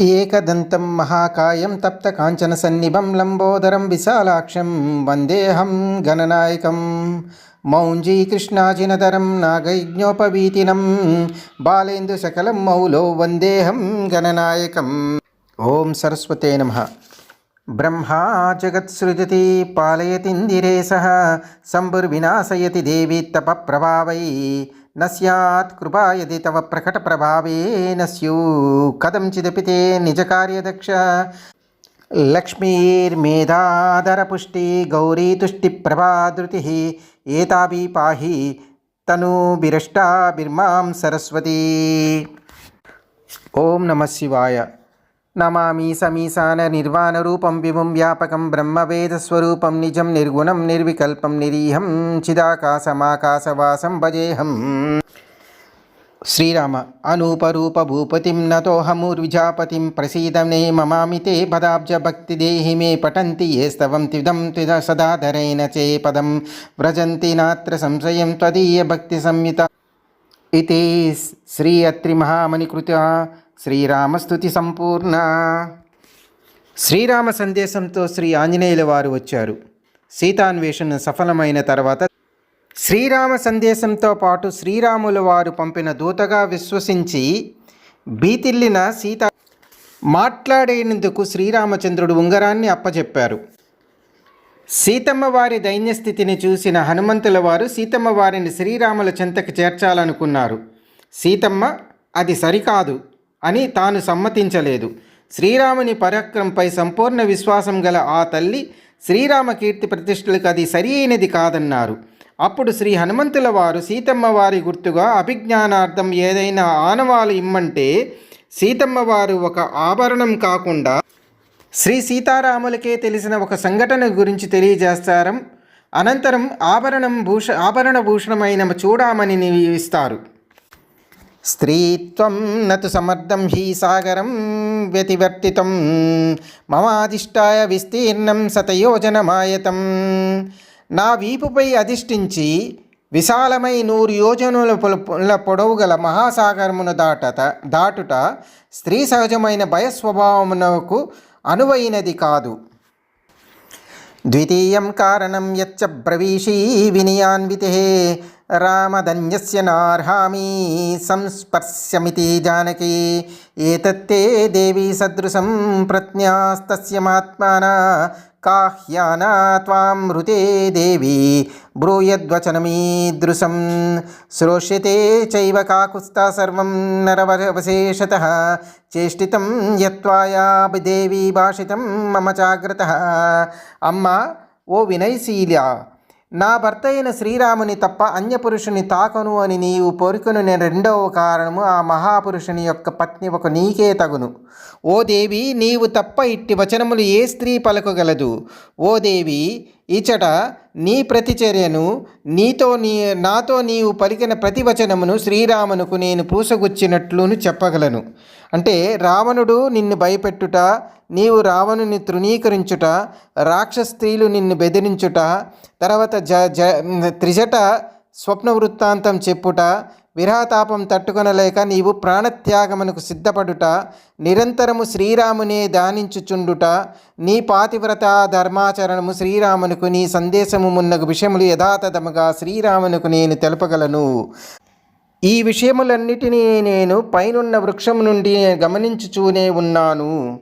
ఏకదంతం మహాకాయం తప్త కాంచన సన్నిభం లంబోదరం విశాలాక్షం వందేహం గణనాయకం మౌంజీకృష్ణాజినదరం నాగయజ్ఞోపవీతినం బాలేందు సకలం మౌలో వందేహం గణనాయకం. ఓం సరస్వతే నమ. బ్రహ్మా జగత్సృజతి పాలయతిందిరే సహ సంభుర్వినాశయతి దేవి తప ప్రభావై न स्यात् कृपा यदि तव प्रकटप्रभावे न स्युः कथञ्चिदपि ते निजकार्यदक्ष लक्ष्मीर्मेधाधरपुष्टि गौरीतुष्टिप्रभाधृतिः एताभि पाहि तनुभिरष्टाभिर्मां सरस्वती ॐ नमः शिवाय నమామి సమీసాన నిర్వాణ రూపం విభుం వ్యాపకం బ్రహ్మవేదస్వరూపం నిజం నిర్గుణం నిర్వికల్పం నిరీహం చిదాకాశమాకాశవాసం భజేహం. శ్రీరామ అనూపరూప భూపతిం నతోహమూర్విజాపతిం ప్రసీదనే మమామి తే పదాబ్జ భక్తి దేహి మే పఠంతి ఏ స్తవం త్విదం త్విద సదాధరైన చే పదం. వ్రజంతి నాత్ర సంశయం త్వదీయ భక్తి సంయుత. ఇది శ్రీ అత్రి మహామణికృత శ్రీరామస్తుతి సంపూర్ణ శ్రీరామ సందేశంతో శ్రీ ఆంజనేయుల వారు వచ్చారు. సీతాన్వేషణ సఫలమైన తర్వాత శ్రీరామ సందేశంతో పాటు శ్రీరాముల వారు పంపిన దూతగా విశ్వసించి బీతిల్లిన సీత మాట్లాడేందుకు శ్రీరామచంద్రుడు ఉంగరాన్ని అప్పచెప్పారు సీతమ్మ వారి దైన్యస్థితిని చూసిన హనుమంతుల వారు సీతమ్మ వారిని శ్రీరాముల చెంతకు చేర్చాలనుకున్నారు. సీతమ్మ అది సరికాదు. అని తాను సమ్మతించలేదు. శ్రీరాముని పరాక్రమంపై సంపూర్ణ విశ్వాసం గల ఆ తల్లి శ్రీరామ కీర్తి ప్రతిష్టలకు అది సరి అయినది కాదన్నారు. అప్పుడు శ్రీ హనుమంతుల వారు సీతమ్మ వారి గుర్తుగా అభిజ్ఞానార్థం ఏదైనా ఆనవాలు ఇమ్మంటే సీతమ్మ వారు ఒక ఆభరణం కాకుండా శ్రీ సీతారాములకే తెలిసిన ఒక సంఘటన గురించి తెలియజేస్తారు. అనంతరం ఆభరణం భూష ఆభరణ భూషణమైన చూడామని ఇస్తారు. స్త్రీత్వం నతు సమర్థం హీ సాగరం వ్యతివర్తితం. మమాధిష్టాయ విస్తీర్ణం శతయోజనమాయతం నా వీపుపై అధిష్ఠించి విశాలమై నూరు యోజనుల పొడవు గల మహాసాగరమును దాటత దాటుట స్త్రీ సహజమైన భయస్వభావమునకు అనువైనది కాదు. ద్వితీయం కారణం యచ్చ బ్రవీషీ వినియాన్వితే. రామధన్యస్య నార్హామి సంస్పర్శమితి జానకి ఏతత్తే దేవి సదృశం ప్రజ్ఞాస్తస్య మహాత్మాన కాహ్యానా త్వాం మృతే దేవి బ్రూయద్వచనమీదృశం శ్రోష్యతే చైవ కాకుస్తా సర్వం నరవశేషత చేష్టితం యత్వాయా దేవి భాషితం మమ జాగ్రత్త అమ్మ ఓ వినయశీల నా భర్త అయిన శ్రీరాముని తప్ప అన్యపురుషుని తాకను అని నీవు పొరుకును నేను రెండవ కారణము ఆ మహాపురుషుని యొక్క పత్ని ఒక నీకే తగును. ఓ దేవి నీవు తప్ప ఇట్టి వచనములు ఏ స్త్రీ పలకగలదు? ఓ దేవి ఇచట నీ ప్రతిచర్యను నీతో నీ నాతో నీవు పలికిన ప్రతి వచనమును శ్రీరామునకు నేను పూసగుచ్చినట్లును చెప్పగలను. అంటే రావణుడు నిన్ను భయపెట్టుట నీవు రావణుని తృణీకరించుట రాక్షస స్త్రీలు నిన్ను బెదిరించుట తర్వాత జ జ త్రిజట స్వప్న వృత్తాంతం చెప్పుట విరహతాపం తట్టుకొనలేక నీవు ప్రాణత్యాగమునకు సిద్ధపడుట నిరంతరము శ్రీరామునే దానించుచుండుట నీ పాతివ్రత ధర్మాచరణము శ్రీరామునకు నీ సందేశము మున్నగు విషయములు యథాతథముగా శ్రీరామునకు నేను తెలపగలను. ఈ విషయములన్నిటినీ నేను పైనున్న వృక్షం నుండి గమనించుచూనే ఉన్నాను.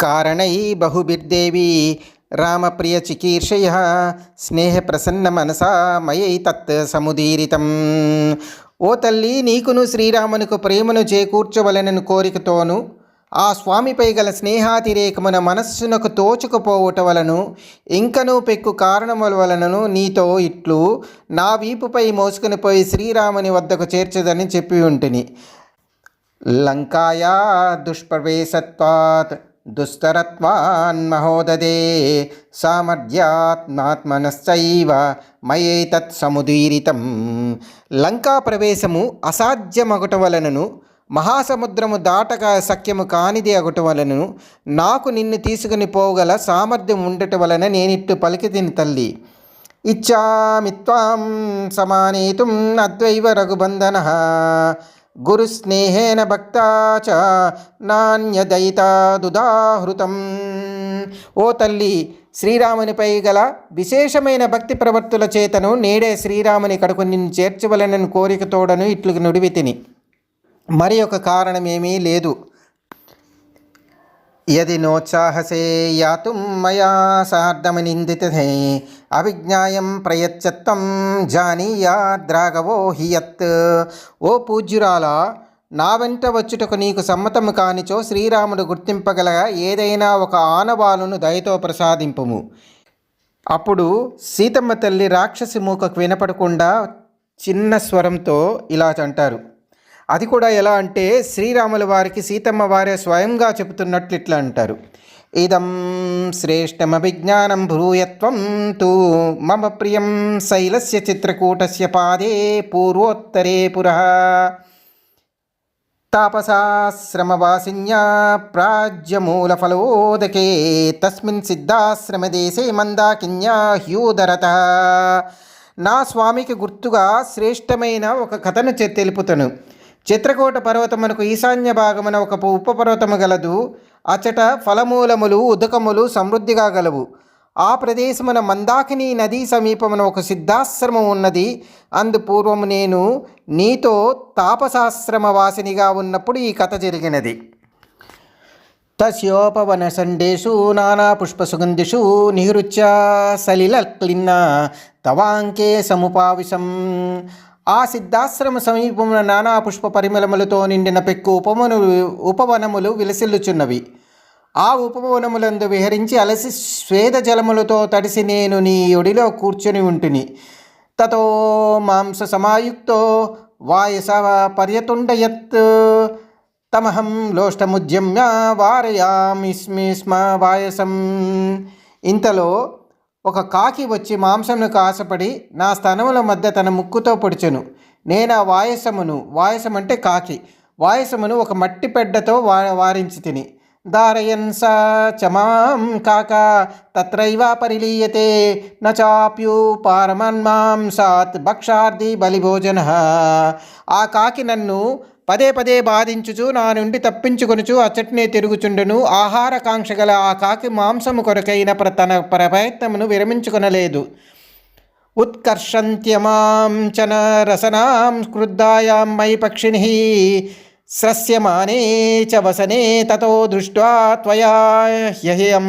కారణై బహుభిర్దేవి రామప్రియ చికీర్షయ స్నేహ ప్రసన్న మనసా మయై తత్ సముదీరితం. ఓ తల్లి నీకును శ్రీరామునికి ప్రేమను చేకూర్చవలనని కోరికతోను ఆ స్వామిపై గల స్నేహాతిరేకమున మనస్సునకు తోచుకుపోవుట వలను ఇంకనూ పెక్కు కారణముల వలనను నీతో ఇట్లు నా వీపుపై మోసుకుని పోయి శ్రీరాముని వద్దకు చేర్చదని చెప్పి ఉంటిని. లంకాయా దుష్ప్రవేశత్వాత్ దుస్తరత్వాన్మహోదదే సామర్థ్యాత్మాత్మనశ్చైవ మయేతత్ సముదీరితం. లంకా ప్రవేశము అసాధ్యమగుట వలనను మహాసముద్రము దాటక సఖ్యము కానిది అగుట వలనను నాకు నిన్ను తీసుకుని పోగల సామర్థ్యం ఉండట వలన నేనిట్టు పలికితిని తల్లి. ఇచ్చామి త్వాం సమానేతుం అద్వైవ రఘుబంధన. గురుస్నేహేన భక్తా చ నాణ్యదయితాదుదాహృతం. ఓ తల్లి శ్రీరామునిపై గల విశేషమైన భక్తి ప్రవర్తుల చేతను నేడే శ్రీరాముని కడుకు నిన్ను చేర్చవలనని కోరికతోడను ఇట్లు నుడివి తిని. మరి ఒక కారణమేమీ లేదు. యది నోత్సాహసే యాతుం మయా సార్ధమనిందితే అవిజ్ఞాయం ప్రయచ్చత్వం జానీయాద్రాగవో హియత్ ఓ పూజ్యురాలా నా వెంట వచ్చుటకు నీకు సమ్మతము కానిచో శ్రీరాముడు గుర్తింపగల ఏదైనా ఒక ఆనవాలును దయతో ప్రసాదింపుము. అప్పుడు సీతమ్మ తల్లి రాక్షసి మూకకు వినపడకుండా చిన్న స్వరంతో ఇలా అంటారు. అది కూడా ఎలా అంటే శ్రీరాముల వారికి సీతమ్మ వారే స్వయంగా చెబుతున్నట్లు ఇట్లా అంటారు. ఇదం శ్రేష్టమభిజ్ఞానం భ్రూయత్వం తూ మమ ప్రియం శైలస్య చిత్రకూటస్య పాదే పూర్వోత్తరే పురః. తాపసాశ్రమవాసిన్యా ప్రాజ్యమూలఫలోదకే తస్మిన్ సిద్ధాశ్రమదేశే మందాకిన్యా హ్యూదరత. నా స్వామికి గుర్తుగా శ్రేష్టమైన ఒక కథను చె- తెలుపుతను. చిత్రకూట పర్వతమునకు ఈశాన్య భాగమున ఒక ఉపపర్వతము గలదు. అచట ఫలమూలములు ఉదకములు సమృద్ధిగా గలవు. ఆ ప్రదేశమున మందాకిని నదీ సమీపమున ఒక సిద్ధాశ్రమం ఉన్నది. అందు పూర్వము నేను నీతో తాపసాశ్రమ వాసినిగా ఉన్నప్పుడు ఈ కథ జరిగినది. తస్యోపవన సండేషు నానా పుష్పసుగంధిషు నిహృత్య సలిల క్లిన్న తవాంకే సముపావిశం. ఆ సిద్ధాశ్రమ సమీపమున నానా పుష్ప పరిమళములతో నిండిన పెక్కు ఉపమను ఉపవనములు విలసిల్లుచున్నవి. ఆ ఉపవనములందు విహరించి అలసి స్వేద జలములతో తడిసి నేను నీ ఒడిలో కూర్చొని ఉంటుని. తతో మాంస సమాయుక్తో వాయస పర్యతుండయత్ తమహం లోష్టముద్యమ్య వారయామిస్మి స్మ వాయసం. ఇంతలో ఒక కాకి వచ్చి మాంసమునకు ఆశపడి నా స్తనముల మధ్య తన ముక్కుతో పొడిచెను. నేను ఆ వాయసమును వాయసమంటే కాకి. వాయసమును ఒక మట్టి పెడ్డతో వా వారించి తిని. దారయన్స చమాం కాక తత్రైవ పరిలీయతే. నాప్యు పారమన్మాంసాత్ భక్షార్థి బలిభోజన. ఆ కాకి నన్ను పదే పదే బాధించుచు నా నుండి తప్పించుకొనుచు అచ్చట్నే తిరుగుచుండును. ఆహారకాంక్ష గల ఆ కాకి మాంసము కొరకైన ప్ర తన ప్రయత్నమును విరమించుకొనలేదు. ఉత్కర్షంత్యమాం చన రసనాం క్రుద్ధాయాం మై పక్షిణి స్రస్యమానే చ వసనే తతో దృష్ట్వా త్వయా హ్యహ్యం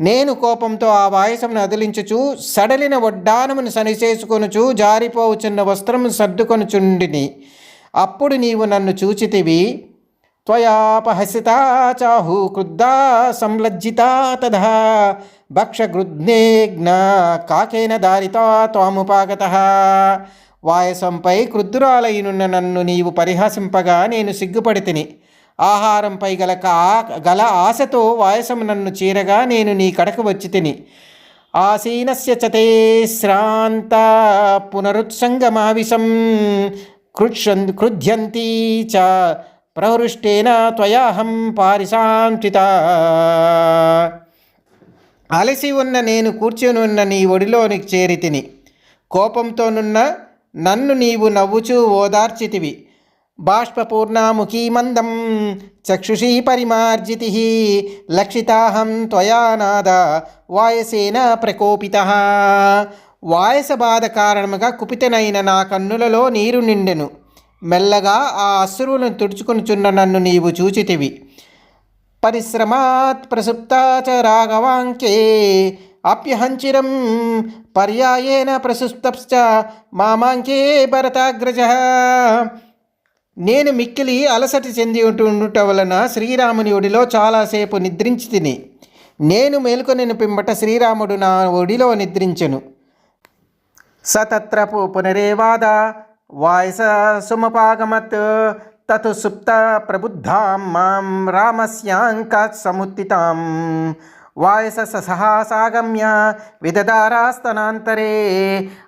నేను కోపంతో ఆ వాయసమును అదిలించుచు సడలిన వడ్డానమును సనిచేసుకొనుచు జారిపోవుచున్న వస్త్రము సర్దుకొనుచుండిని. అప్పుడు నీవు నన్ను చూచితివి. త్వయాపహసితా చాహు క్రుద్ధా సంలజ్జితా తదా భక్షగృధ్నేఘ్న కాకేన దారితా త్వాముపాగత. వాయసంపై క్రుద్ధురాలైనున్న నన్ను నీవు పరిహాసింపగా నేను సిగ్గుపడి తిని ఆహారంపై గల కా గల ఆశతో వాయసం నన్ను చీరగా నేను నీ కడకు వచ్చి తిని ఆసీనస్య చతే శ్రాంత పునరుత్సంగమావిశం. కృష్యన్ క్రుధ్యంతీ చ ప్రహృష్టేన త్వయాహం పారిశాంతిత. అలసి ఉన్న నేను కూర్చొని ఉన్న నీ ఒడిలోనికి చేరి తిని కోపంతోనున్న నన్ను నీవు నవ్వుచూ ఓదార్చితివి. బాష్పూర్ణాముఖీ మందం చక్షుషీ పరిమార్జితి. లక్షితాహం త్వయానాద వాయసేన ప్రకోపిత. వాయస బాధ కారణముగా కుపితనైన నా కన్నులలో నీరు నిండెను. మెల్లగా ఆ అశ్రువులను తుడుచుకొనుచున్న నన్ను నీవు చూచితివి. పరిశ్రమాత్ ప్రసుప్తాచ రాఘవాంకే అప్యహంచిరం పర్యాయేన ప్రసుప్తశ్చ మామాంకే భరతాగ్రజ. నేను మిక్కిలి అలసటి చెంది ఉండుట వలన శ్రీరాముని ఒడిలో చాలాసేపు నిద్రించి తిని నేను మేలుకొని పింబట శ్రీరాముడు నా ఒడిలో నిద్రించెను. స తత్ర పునరేవాద వాయస సుమపాగమత్ తతు సుప్త ప్రబుద్ధాం మాం రామస్యాంక సముత్తితాం. వాయస సహసాగమ్య విదదారాస్తనాంతరే.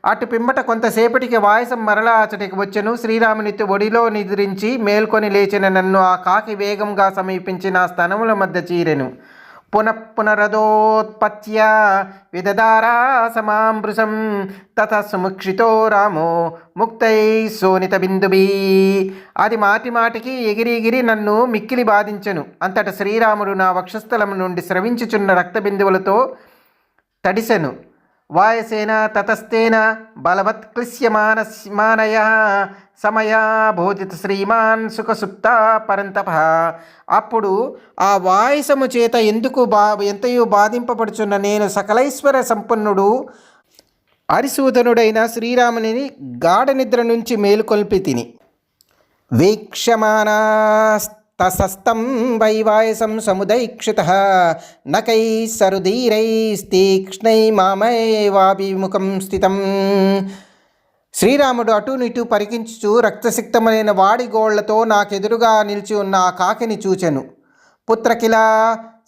అటు పిమ్మట కొంతసేపటికి వాయసం మరలా అచటికి వచ్చెను. శ్రీరామునితి ఒడిలో నిద్రించి మేల్కొని లేచిన. నన్ను ఆ కాకి వేగంగా సమీపించి నా స్తనముల మధ్య చీరెను. పునః పునరదోత్పత్య విదదారా సమాంబృశం తత సుముక్షితో రామో ముక్తై సోనిత బిందుబీ అది మాటి మాటికి ఎగిరి ఎగిరి నన్ను మిక్కిలి బాధించెను అంతట శ్రీరాముడు నా వక్షస్థలం నుండి స్రవించుచున్న రక్తబిందువులతో తడిసెను। వాయసేన తతస్తేన బలవత్క్లిశ్యమానస్మానయ సమయా బోధిత శ్రీమాన్ సుఖసుప్త పరంతప. అప్పుడు ఆ వాయసము చేత ఎందుకు బా ఎంతయో బాధింపబడుచున్న నేను సకలైశ్వర సంపన్నుడు హరిసూదనుడైన శ్రీరాముని గాఢ నిద్ర నుంచి మేలుకొల్పి తిని. వీక్షమానాస్తసస్తం వైవాయసం సముదైక్షిత. నకై సరుధీరైస్తీక్ష్ణై మామైవాభిముఖం స్థితం. శ్రీరాముడు అటు ఇటు పరికించుచు రక్తసిక్తమైన వాడి గోళ్ళతో నాకెదురుగా నిలిచి ఉన్న ఆ కాకిని చూచెను. పుత్రకిల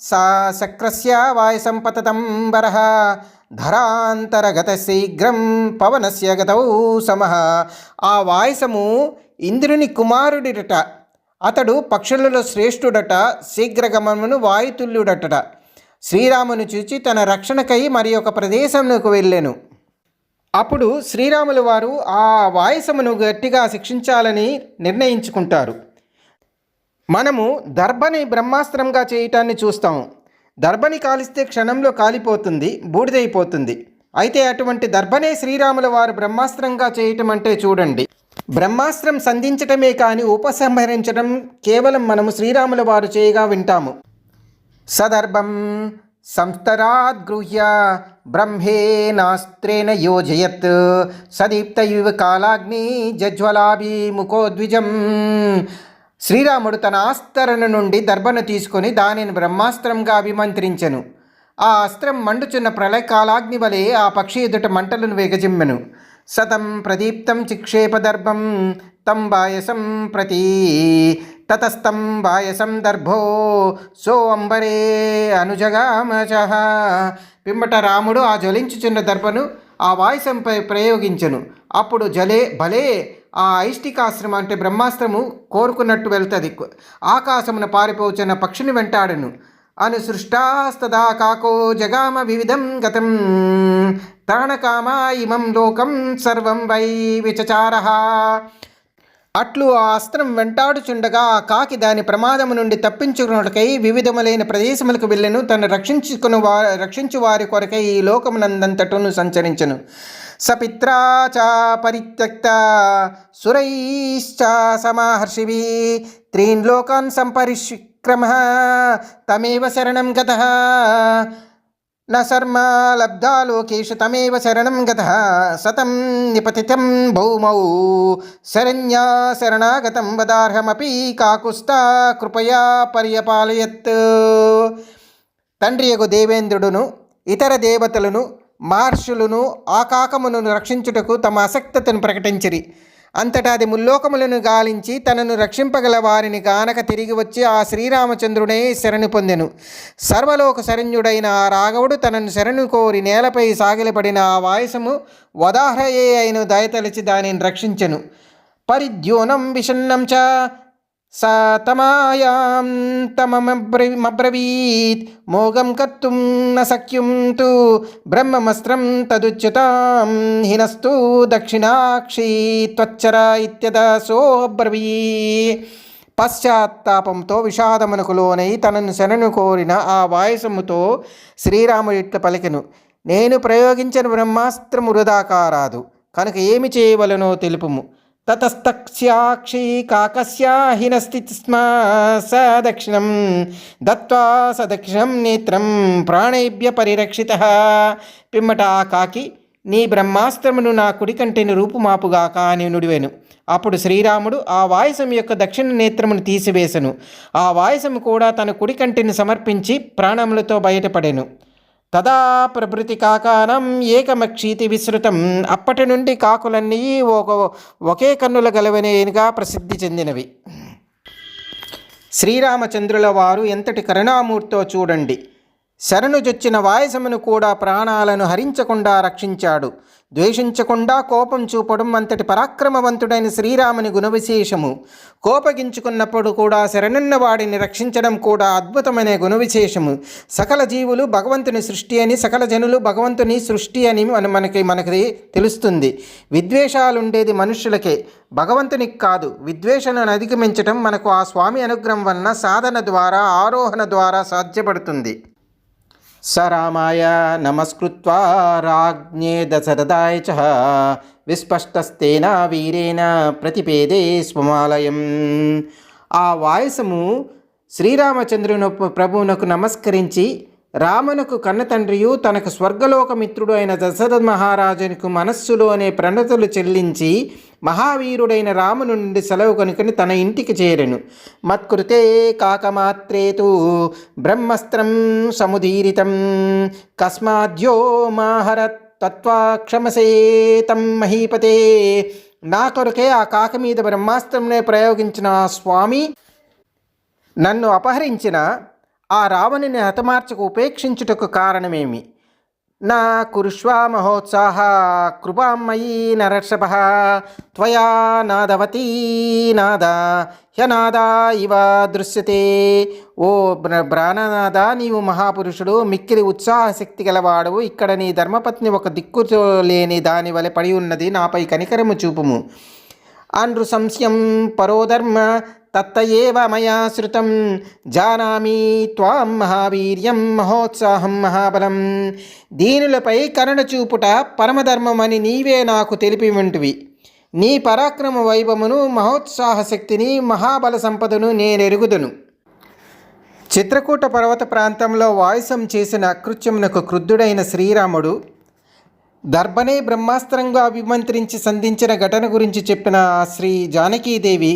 సా శక్రస్య వాయసం పతతం ధరాంతరగత శీఘ్రం పవనస్య గతౌ సమః. ఆ వాయసము ఇంద్రుని కుమారుడిడట అతడు పక్షులలో శ్రేష్ఠుడట శీఘ్రగమమును వాయుతుల్యుడట శ్రీరామును చూచి తన రక్షణకై మరి ఒక ప్రదేశంలోకి వెళ్ళెను. అప్పుడు శ్రీరాములు వారు ఆ వాయసమును గట్టిగా శిక్షించాలని నిర్ణయించుకుంటారు. మనము దర్భని బ్రహ్మాస్త్రంగా చేయటాన్ని చూస్తాము దర్భని కాలిస్తే క్షణంలో కాలిపోతుంది బూడిదైపోతుంది. అయితే అటువంటి దర్భనే శ్రీరాముల వారు బ్రహ్మాస్త్రంగా చేయటం అంటే చూడండి. బ్రహ్మాస్త్రం సంధించటమే కానీ ఉపసంహరించడం కేవలం మనము శ్రీరాముల వారు చేయగా వింటాము. సదర్భం సంస్తరాద్గృహ్య బ్రహ్మేనాస్త్రేణ యోజయత్ సదీప్తయువ కాలాగ్ని జజ్వలాభిముఖోద్విజం శ్రీరాముడు తన ఆస్తరణ నుండి దర్భను తీసుకొని దానిని బ్రహ్మాస్త్రంగా అభిమంత్రించెను. ఆ అస్త్రం మండుచున్న ప్రళయ కాలాగ్ని వలె ఆ పక్షి ఎదుట మంటలను వేగజిమ్మెను. సతం ప్రదీప్తం చిక్షేపదర్భం తంబాయసం ప్రతి తతస్తం వాయసం దర్భో సో అంబరే అనుజగామచ పిమ్మట రాముడు ఆ జ్వలించుచున్న దర్భను ఆ వాయసంపై ప్రయోగించెను. అప్పుడు జలే భలే ఆ ఐష్టికాశ్రమం అంటే బ్రహ్మాస్త్రము కోరుకున్నట్టు వెళ్తుంది. ఆకాశమున పారిపోచున్న పక్షిని వెంటాడను. అనుసృష్టాస్తదా కాకో జగామ వివిధం గతం. తాణకామా ఇమం లోకం సర్వం వై విచచార. అట్లు ఆ అస్త్రం వెంటాడుచుండగా ఆ కాకి దాని ప్రమాదము నుండి తప్పించుకున్నకై వివిధములైన ప్రదేశములకు వెళ్ళెను. తను రక్షించుకుని వా రక్షించు వారి కొరకై ఈ లోకమునందంతటను సంచరించను. సపిత్రా చ పరిత్యక్త సురైశ్చ సమాహర్షివి త్రీన్ లోకాన్ సంపరిష్క్రమ తమేవ శరణం గత న శర్మ లబ్ధా లోకేషు తమేవ శరణం గత సతం నిపతితం భౌమౌ. శరణ్యా శరణాగతం వదార్హమపి కాకుస్తా కృపయా పర్యపాలయత్. తండ్రి యగు దేవేంద్రుడును ఇతర దేవతలను మహర్షులను ఆకాకమును రక్షించుటకు తమ అసక్తతను ప్రకటించిరి. అంతటా అది ముల్లోకములను గాలించి తనను రక్షింపగల వారిని గానక తిరిగి వచ్చి ఆ శ్రీరామచంద్రుడే శరణు పొందెను. సర్వలోక శరణ్యుడైన ఆ రాఘవుడు తనను శరణు కోరి నేలపై సాగిలపడిన ఆ వాయసము వదాహ్రయే అయిన దయతలిచి దానిని రక్షించెను. పరిద్యోనం విషన్నం చ స తమాయాం మోగం కర్తుం న బ్రహ్మమస్త్రం తదుచ్యుతాం హినస్తు దక్షిణాక్షి త్వచ్చర ఇత్యదసోబ్రవీ పశ్చాత్తాపంతో విషాదమునకు లోనై తనను శరణు కోరిన ఆ వాయసముతో శ్రీరాముడు పలికెను నేను ప్రయోగించిన బ్రహ్మాస్త్రము వృధాకారాదు కనుక ఏమి చేయవలనో తెలుపుము తతస్తక్ష్యాక్షి కాకస్యాహినస్తి స్మ స దక్షిణం దత్వా స దక్షిణం నేత్రం ప్రాణేభ్య పరిరక్షిత పిమ్మట ఆ కాకి నీ బ్రహ్మాస్త్రమును నా కుడి కంటిని రూపుమాపుగాక అని నుడివెను. అప్పుడు శ్రీరాముడు ఆ వాయసం యొక్క దక్షిణ నేత్రమును తీసివేశను ఆ వాయసము కూడా తన కుడి కంటిని సమర్పించి ప్రాణములతో బయటపడెను. తదా ప్రభృతి కాకానం ఏకమక్షీతి విస్తృతం అప్పటి నుండి కాకులన్నీ ఒక ఒకే కన్నుల గలవనేనిగా ప్రసిద్ధి చెందినవి. శ్రీరామచంద్రుల వారు ఎంతటి కరుణామూర్తో చూడండి. శరణుజొచ్చిన వాయసమును కూడా ప్రాణాలను హరించకుండా రక్షించాడు. ద్వేషించకుండా కోపం చూపడం అంతటి పరాక్రమవంతుడైన శ్రీరాముని గుణవిశేషము. కోపగించుకున్నప్పుడు కూడా శరణున్న వాడిని రక్షించడం కూడా అద్భుతమైన గుణవిశేషము. సకల జీవులు భగవంతుని సృష్టి అని సకల జనులు భగవంతుని సృష్టి అని మన మనకి మనకి తెలుస్తుంది. విద్వేషాలు ఉండేది మనుషులకే భగవంతునికి కాదు విద్వేషణను అధిగమించడం మనకు ఆ స్వామి అనుగ్రహం వలన సాధన ద్వారా ఆరోహణ ద్వారా సాధ్యపడుతుంది. స రామాయ నమస్కృత్వా రాజ్ఞే దశరథాయ చ. విస్పష్టస్తేన వీరేణ ప్రతిపేదే స్వమాలయం. ఆ వాయసము శ్రీరామచంద్రుని ప్రభువునకు నమస్కరించి రామునకు కన్నతండ్రియు తనకు స్వర్గలోకమిత్రుడు అయిన దశరథ మహారాజునికి మనస్సులోనే ప్రణతులు చెల్లించి మహావీరుడైన రామును నుండి సెలవు కనుకొని తన ఇంటికి చేరెను. మత్కృతే కాకమాత్రేతు బ్రహ్మస్త్రం సముదీరితం. కస్మాద్యో మాహరత్ తత్వాక్షమసేతం మహీపతే. నా కొరకే ఆ కాక మీద బ్రహ్మాస్త్రంనే ప్రయోగించిన స్వామి నన్ను అపహరించిన ఆ రావణుని హతమార్చకు ఉపేక్షించుటకు కారణమేమి? నా కురుష్వా మహోత్సాహ కృపామయీ నరషభ త్వయా నాదవతీ నాద హ్యనాద ఇవ దృశ్యతే. ఓ బ్ర బ్రాణనాద నీవు మహాపురుషుడు మిక్కిలి ఉత్సాహశక్తి గలవాడవు. ఇక్కడ నీ ధర్మపత్ని ఒక దిక్కు లేని దాని వలె పడి ఉన్నది నాపై కనికరము చూపుము. ఆంధ్రు సంశయం పరోధర్మ తత్తయేవ మయా శృతం. జానామి త్వాం మహావీర్యం మహోత్సాహం మహాబలం. దీనులపై కరుణ చూపుట పరమధర్మమని నీవే నాకు తెలిపి ఉంటివి నీ పరాక్రమ వైభవమును మహోత్సాహ శక్తిని మహాబల సంపదను నేనెరుగుదును. చిత్రకూట పర్వత ప్రాంతంలో వాయుసం చేసిన అకృత్యమునకు క్రుద్ధుడైన శ్రీరాముడు దర్భనే బ్రహ్మాస్త్రంగా అభిమంత్రించి సంధించిన ఘటన గురించి చెప్పిన శ్రీ జానకీదేవి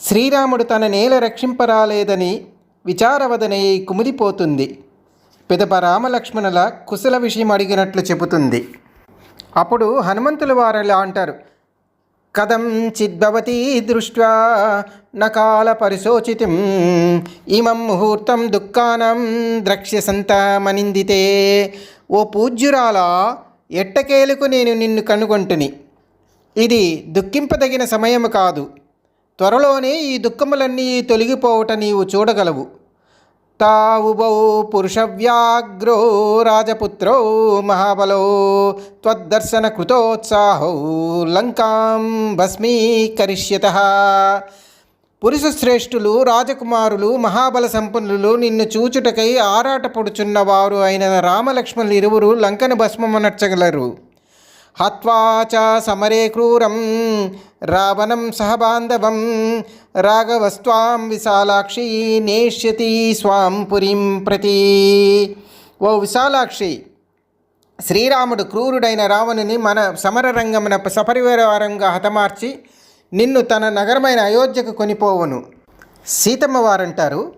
శ్రీరాముడు తన నేల రక్షింపరాలేదని విచారవదనై కుమిలిపోతుంది. పిదప రామలక్ష్మణుల కుశల విషయం అడిగినట్లు చెబుతుంది. అప్పుడు హనుమంతుల వారు ఇలా అంటారు కథం చిద్భవతి దృష్ట్యా నకాల పరిశోచితం ఇమం ముహూర్తం దుఃఖానం ద్రక్ష్యసంతమనిందితే ఓ పూజ్యురాల ఎట్టకేలకు నేను నిన్ను కనుగొంటుని? ఇది దుఃఖింపదగిన సమయం కాదు. త్వరలోనే ఈ దుఃఖములన్నీ తొలగిపోవట నీవు చూడగలవు. తావుబౌ పురుషవ్యాగ్రో రాజపుత్రో మహాబలో త్వద్దర్శన కృతోత్సాహో లంకాం భస్మీకరిష్యత. పురుషశ్రేష్ఠులు రాజకుమారులు మహాబల సంపన్నులు నిన్ను చూచుటకై ఆరాటపడుచున్నవారు అయిన రామలక్ష్మణులు ఇరువురు లంకను భస్మమనర్చగలరు. హత్వాచ సమరే క్రూరం రావణం సహబాంధవం రాఘవస్వాం విశాలాక్షి నేష్యతి స్వాం పురీం ప్రతి. ఓ విశాలాక్షి శ్రీరాముడు క్రూరుడైన రావణుని మన సమరరంగమున సపరివారంగా హతమార్చి నిన్ను తన నగరమైన అయోధ్యకు కొనిపోవను. సీతమ్మ వారంటారు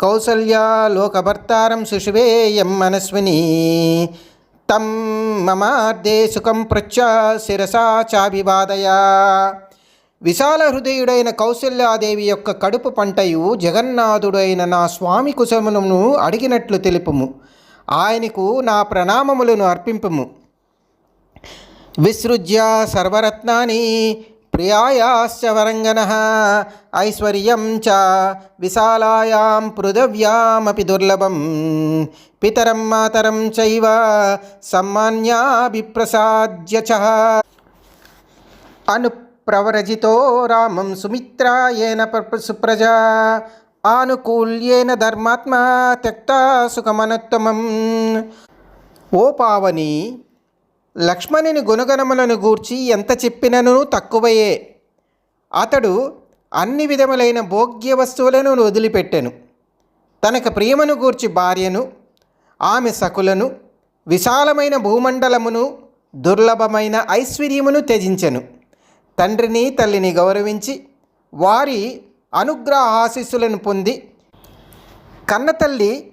కౌసల్య లోకభర్తారం శిశువేయం మనస్విని. తం మమార్దే సుఖం పృచ్చ శిరసా చాభివాదయా. విశాల హృదయుడైన కౌశల్యాదేవి యొక్క కడుపు పంటయు జగన్నాథుడైన నా స్వామి కుశమును అడిగినట్లు తెలుపుము. ఆయనకు నా ప్రణామములను అర్పింపము. విసృజ్య సర్వరత్నాన్ని ప్రియాయాశ్చ వరంగన. ఐశ్వర్యం చ విశాలాయాం పృథవ్యామపి దుర్లభం. పితరం మాతరం చైవ సమ్మాన్యాభిప్రసాద్య చ. అనుప్రవరజితో రామం సుమిత్రాయేన ప్ర- సుప్రజా. ఆనుకూల్యేన ధర్మాత్మ త్యక్త సుఖమనుత్తమం. ఓ పావని లక్ష్మణుని గుణగణములను గూర్చి ఎంత చెప్పినను తక్కువయే. అతడు అన్ని విధములైన భోగ్య వస్తువులను వదిలిపెట్టెను. తనకు ప్రియమను గూర్చి భార్యను ఆమె సకులను విశాలమైన భూమండలమును దుర్లభమైన ఐశ్వర్యమును త్యజించెను. తండ్రిని తల్లిని గౌరవించి వారి అనుగ్రహాశీస్సులను పొంది కన్నతల్లి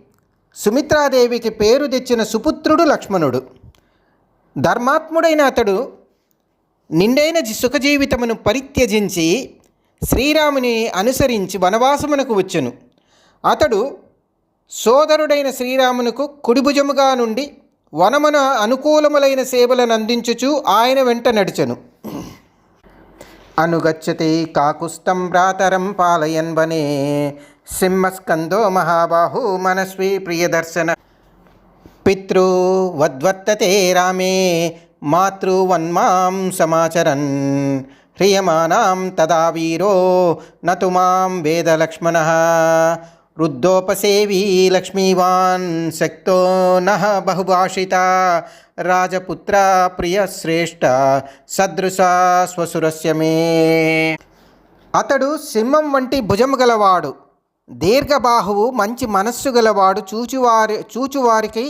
సుమిత్రాదేవికి పేరు తెచ్చిన సుపుత్రుడు లక్ష్మణుడు. ధర్మాత్ముడైన అతడు నిండైన సుఖజీవితమును పరిత్యజించి శ్రీరాముని అనుసరించి వనవాసమునకు వచ్చెను. అతడు సోదరుడైన శ్రీరామునకు కుడిభుజముగా నుండి వనమున అనుకూలములైన సేవలను అందించుచు ఆయన వెంట నడిచెను. అనుగచ్చతే కాకుస్తం భ్రాతరం పాలయన్వనే సింహస్కందో మహాబాహు మనస్వి ప్రియదర్శన పితృవద్వర్తతే రామే మాతృవన్మాం సమాచరన్. హ్రియమానాం తదా వీరో నతు మాం వేదలక్ష్మణ రుద్ధోపసేవీ లక్ష్మీవాన్ శక్తో నహ బహుభాషిత రాజపుత్ర ప్రియశ్రేష్ఠ సదృశా స్వసురస్య మే అతడు సింహం వంటి భుజం గలవాడు. దీర్ఘబాహువు మంచి మనస్సు గలవాడు చూచువారి చూచువారికి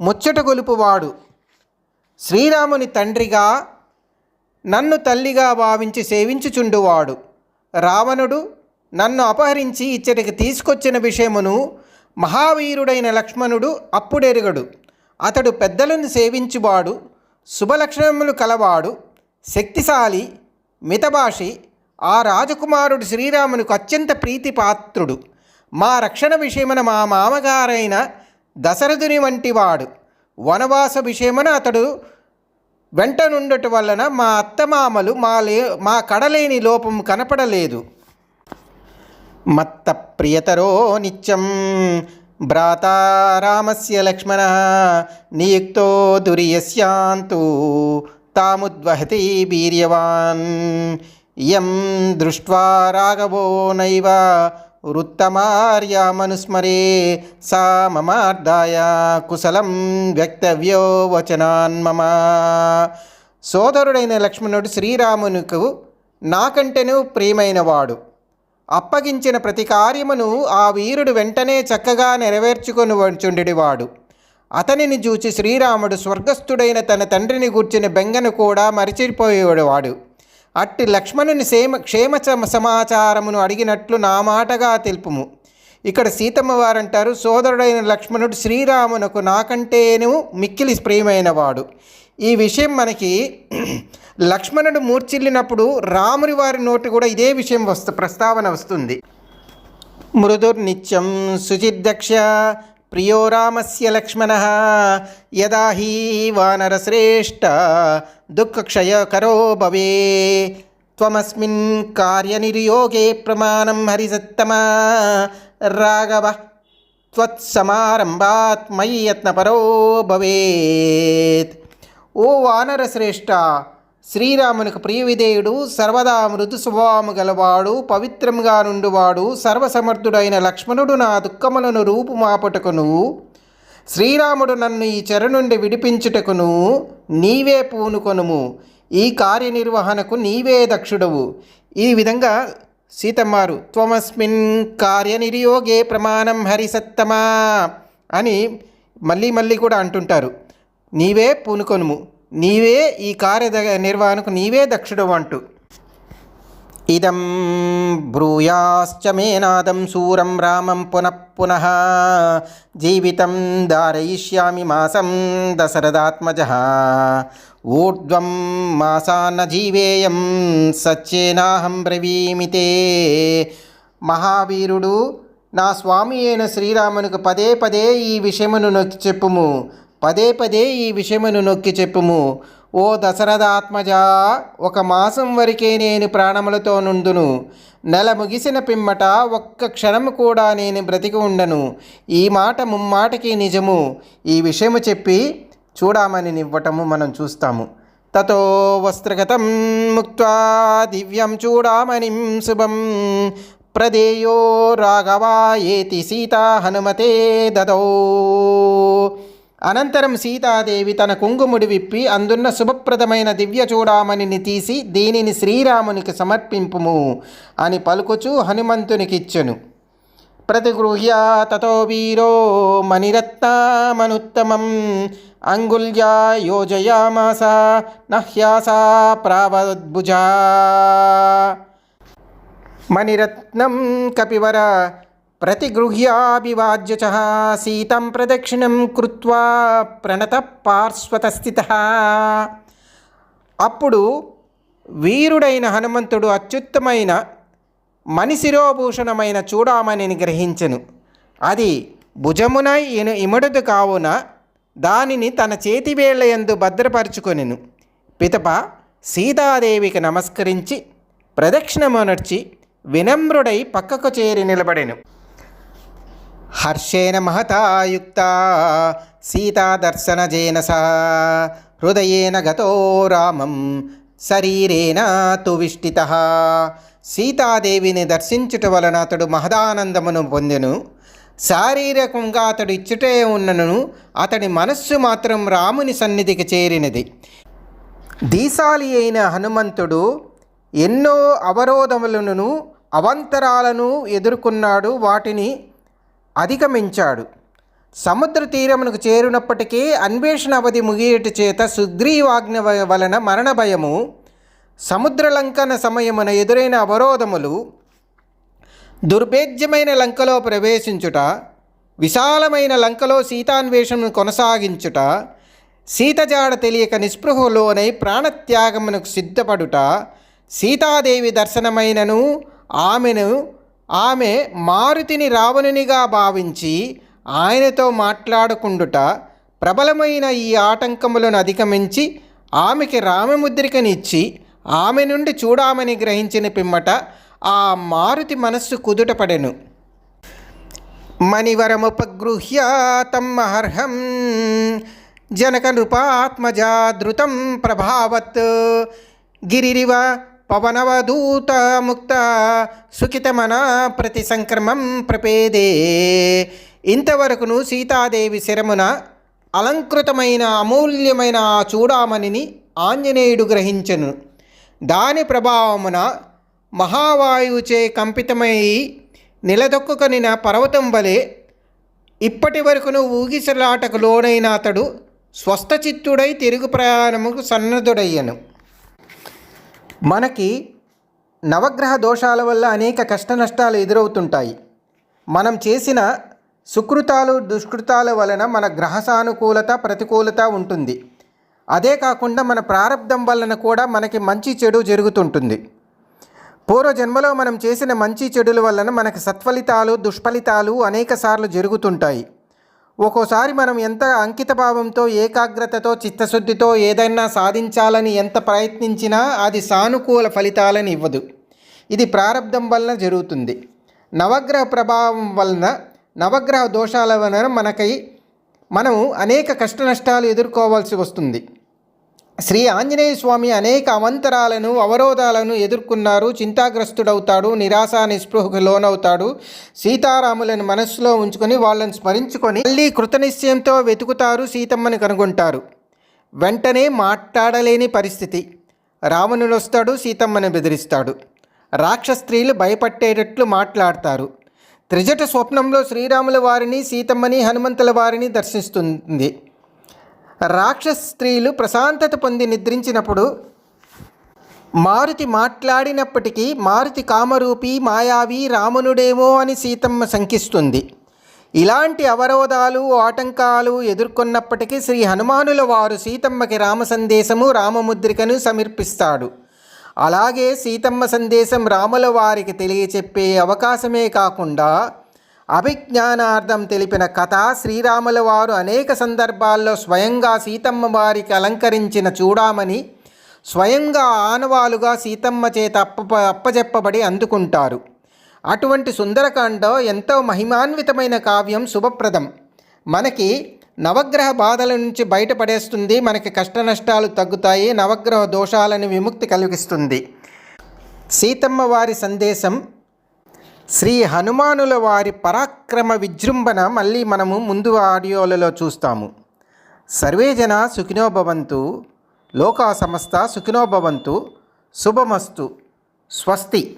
ముచ్చట గొలుపువాడు. శ్రీరాముని తండ్రిగా నన్ను తల్లిగా భావించి సేవించుచుండువాడు. రావణుడు నన్ను అపహరించి ఇచ్చటికి తీసుకొచ్చిన విషయమును మహావీరుడైన లక్ష్మణుడు అప్పుడెరుగడు. అతడు పెద్దలను సేవించువాడు శుభలక్షణములు కలవాడు శక్తిశాలి మితభాషి ఆ రాజకుమారుడు శ్రీరామునికి అత్యంత ప్రీతిపాత్రుడు. మా రక్షణ విషయమున మా మామగారైన దశరథుని వంటివాడు. వనవాస విషయమున అతడు వెంట నుండట వలన మా అత్తమామలు మా లే మా కడలేని లోపం కనపడలేదు. మత్త ప్రియతరో నిత్యం భ్రాతారామస్య లక్ష్మణ నియుక్తో దురియస్యాంతు తాముద్వహతి వీర్యవాన్. ఇయం దృష్ట్వా రాఘవో నైవ వృత్తమార్యామనుస్మరే సా మమార్దాయ కుశలం వ్యక్తవ్యో వచనాన్ మమ. సోదరుడైన లక్ష్మణుడు శ్రీరామునికు నాకంటేను ప్రియమైనవాడు అప్పగించిన ప్రతి కార్యమును ఆ వీరుడు వెంటనే చక్కగా నెరవేర్చుకొని వచ్చుండెడివాడు అతనిని చూచి శ్రీరాముడు స్వర్గస్థుడైన తన తండ్రిని గూర్చిన బెంగను కూడా మరిచిపోయేవాడు. అట్టి లక్ష్మణుని క్షేమ క్షేమ సమాచారమును అడిగినట్లు నా మాటగా తెలుపుము. ఇక్కడ సీతమ్మ వారంటారు సోదరుడైన లక్ష్మణుడు శ్రీరామునకు నాకంటేను మిక్కిలి ప్రియమైనవాడు ఈ విషయం మనకి లక్ష్మణుడు మూర్చిల్లినప్పుడు రాముని వారి నోటి కూడా ఇదే విషయం వస్తు ప్రస్తావన వస్తుంది. మృదుర్నిత్యం శుచిర్దక్ష ప్రియో రామస్య లక్ష్మణ యదా హీ వానరశ్రేష్ట దుఃఖక్షయకరో భవే త్వమస్మిన్ కార్యనిర్యోగే ప్రమాణం హరిసత్తమా రాఘవ త్వత్సమారంభాత్ మయి యత్నపరో భవేత్ ఓ వానరశ్రేష్ట శ్రీరామునికి ప్రియవిధేయుడు సర్వదా మృదు స్వభావము గలవాడు పవిత్రంగా నుండువాడు సర్వసమర్థుడైన లక్ష్మణుడు నా దుఃఖములను రూపుమాపుటకును. శ్రీరాముడు నన్ను ఈ చెర నుండి విడిపించుటకును నీవే పూనుకొనుము. ఈ కార్యనిర్వహణకు నీవే దక్షుడవు. ఈ విధంగా సీతమ్మారు త్వమస్మిన్ కార్యనిర్యోగే ప్రమాణం హరిసత్తమా అని మళ్ళీ మళ్ళీ కూడా అంటుంటారు. నీవే పూనుకొనుము. నీవే ఈ కార్య నిర్వహణకు నీవే దక్షుడు అంటూ. ఇదం బ్రూయాశ్చ మేనాదం శూరం రామం పునః పునః జీవితం ధారయిష్యామి మాసం దశరథాత్మజ. ఊర్ధ్వం మాసాన్న జీవేయం సచ్చేనాహం బ్రవీమితే మహావీరుడు నా స్వామి అయిన శ్రీరామునికి పదే పదే ఈ విషయమును నొక్కి చెప్పుము. పదే పదే ఈ విషయమును నొక్కి చెప్పుము. ఓ దశరథాత్మజ ఒక మాసం వరకే నేను ప్రాణములతో నుండును. నెల ముగిసిన పిమ్మట ఒక్క క్షణము కూడా నేను బ్రతికి ఉండను. ఈ మాట ముమ్మాటకి నిజము. ఈ విషయము చెప్పి చూడామని నివ్వటము మనం చూస్తాము. తతో వస్త్రగతం ముక్త్వా దివ్యం చూడామణిం శుభం. ప్రదేయో రాఘవా ఏతి సీతా హనుమతే దదౌ. అనంతరం సీతాదేవి తన కుంగుముడి విప్పి అందున్న శుభప్రదమైన దివ్య చూడామణిని తీసి దీనిని శ్రీరామునికి సమర్పింపుము అని పలుకుచూ హనుమంతునికిచ్చెను. ప్రతిగృహ్యా తతో వీరో మణిరత్నమనుత్తమం. అంగుల్యా యోజయామాస నహ్యాసా ప్రావద్భుజా. మణిరత్నం కపివర ప్రతిగృహ్యాభివాజ్య చ సీతం ప్రదక్షిణం కృత్వా ప్రణత పార్శ్వత స్థిత అప్పుడు వీరుడైన హనుమంతుడు అత్యుత్తమైన మణిశిరోభూషణమైన చూడామణిని గ్రహించెను. అది భుజమున ఇను ఇముడదు కావున దానిని తన చేతివేళ్ళ యందు భద్రపరుచుకొనెను. పితప సీతాదేవికి నమస్కరించి ప్రదక్షిణమునర్చి వినమ్రుడై పక్కకు చేరి నిలబడెను. హర్షేణ మహతాయుక్త సీతాదర్శనజేన సహ హృదయేన గతో రామం శరీరేణ తువిష్టిత సీతాదేవిని దర్శించుట వలన అతడు మహదానందమును పొందెను. శారీరకంగా అతడు ఇచ్చుటే ఉన్నను అతడి మనస్సు మాత్రం రాముని సన్నిధికి చేరినది. దీశాలి అయిన హనుమంతుడు ఎన్నో అవరోధములను అవంతరాలను ఎదుర్కొన్నాడు వాటిని అధిగమించాడు. సముద్ర తీరమునకు చేరినప్పటికీ అన్వేషణ అవధి ముగియట చేత సుగ్రీవాజ్ఞ వలన మరణ భయము సముద్ర లంకన సమయమున ఎదురైన అవరోధములు దుర్భేద్యమైన లంకలో ప్రవేశించుట విశాలమైన లంకలో సీతాన్వేషణను కొనసాగించుట సీతజాడ తెలియక నిస్పృహలోనై ప్రాణత్యాగమునకు సిద్ధపడుట సీతాదేవి దర్శనమైనను ఆమెను ఆమె మారుతిని రావణునిగా భావించి ఆయనతో మాట్లాడుకుండుట ప్రబలమైన ఈ ఆటంకములను అధిగమించి ఆమెకి రామముద్రికనిచ్చి ఆమె నుండి చూడామని గ్రహించిన పిమ్మట ఆ మారుతి మనస్సు కుదుటపడెను. మణివరముపగృహ్య తమ్మహర్హం జనక నృపాత్మజా ప్రభావత్ గిరిరివ పవనవధూత ముక్త సుఖితమన ప్రతి సంక్రమం ప్రపేదే. ఇంతవరకును సీతాదేవి శిరమున అలంకృతమైన అమూల్యమైన ఆ చూడామణిని ఆంజనేయుడు గ్రహించెను. దాని ప్రభావమున మహావాయువుచే కంపితమై నిలదొక్కుకొనిన పర్వతం వలె ఇప్పటి వరకును ఊగిసలాటకు లోనైన అతడు స్వస్థచిత్తుడై తిరుగు ప్రయాణముకు సన్నద్ధుడయ్యను. మనకి నవగ్రహ దోషాల వల్ల అనేక కష్ట నష్టాలు ఎదురవుతుంటాయి. మనం చేసిన సుకృతాలు దుష్కృతాల వలన మన గ్రహ సానుకూలత ప్రతికూలత ఉంటుంది. అదే కాకుండా మన ప్రారంధం వలన కూడా మనకి మంచి చెడు జరుగుతుంటుంది. పూర్వ జన్మలో మనం చేసిన మంచి చెడుల వలన మనకి సత్ఫలితాలు దుష్ఫలితాలు అనేక సార్లు జరుగుతుంటాయి. ఒక్కోసారి మనం ఎంత అంకితభావంతో ఏకాగ్రతతో చిత్తశుద్ధితో ఏదైనా సాధించాలని ఎంత ప్రయత్నించినా అది సానుకూల ఫలితాలను ఇవ్వదు. ఇది ప్రారంధం వలన జరుగుతుంది. నవగ్రహ ప్రభావం వలన నవగ్రహ దోషాల వలన మనకై మనము అనేక కష్ట నష్టాలు ఎదుర్కోవాల్సి వస్తుంది. శ్రీ ఆంజనేయ స్వామి అనేక అవంతరాలను అవరోధాలను ఎదుర్కొన్నారు. చింతాగ్రస్తుడవుతాడు నిరాశ నిస్పృహకు లోనవుతాడు. సీతారాములను మనస్సులో ఉంచుకొని వాళ్ళని స్మరించుకొని మళ్ళీ కృతనిశ్చయంతో వెతుకుతారు సీతమ్మని కనుగొంటారు. వెంటనే మాట్లాడలేని పరిస్థితి. రావణుడు వస్తాడు సీతమ్మని బెదిరిస్తాడు. రాక్ష స్త్రీలు భయపట్టేటట్లు మాట్లాడతారు. త్రిజట స్వప్నంలో శ్రీరాముల వారిని సీతమ్మని హనుమంతుల వారిని దర్శిస్తుంది. రాక్షస స్త్రీలు ప్రశాంతత పొంది నిద్రించినప్పుడు మారుతి మాట్లాడినప్పటికీ మారుతి కామరూపి మాయావి రామునుడేమో అని సీతమ్మ శంకిస్తుంది. ఇలాంటి అవరోధాలు ఆటంకాలు ఎదుర్కొన్నప్పటికీ శ్రీ హనుమానుల వారు సీతమ్మకి రామ సందేశము రామముద్రికను సమర్పిస్తాడు. అలాగే సీతమ్మ సందేశం రాముల వారికి తెలియచెప్పే అవకాశమే కాకుండా అభిజ్ఞానార్థం తెలిపిన కథ శ్రీరాముల వారు అనేక సందర్భాల్లో స్వయంగా సీతమ్మ వారికి అలంకరించిన చూడామని స్వయంగా ఆనవాలుగా సీతమ్మ చేత అప్ప అప్పజెప్పబడి అందుకుంటారు. అటువంటి సుందరకాండ ఎంతో మహిమాన్వితమైన కావ్యం శుభప్రదం. మనకి నవగ్రహ బాధల నుంచి బయటపడేస్తుంది మనకి కష్ట నష్టాలు తగ్గుతాయి నవగ్రహ దోషాలను విముక్తి కలిగిస్తుంది. సీతమ్మ వారి సందేశం శ్రీ హనుమానుల వారి పరాక్రమ విజృంభణ మళ్ళీ మనము ముందు ఆడియోలలో చూస్తాము. సర్వే జన లోకా సమస్త సుఖినోభవంతు శుభమస్తు స్వస్తి.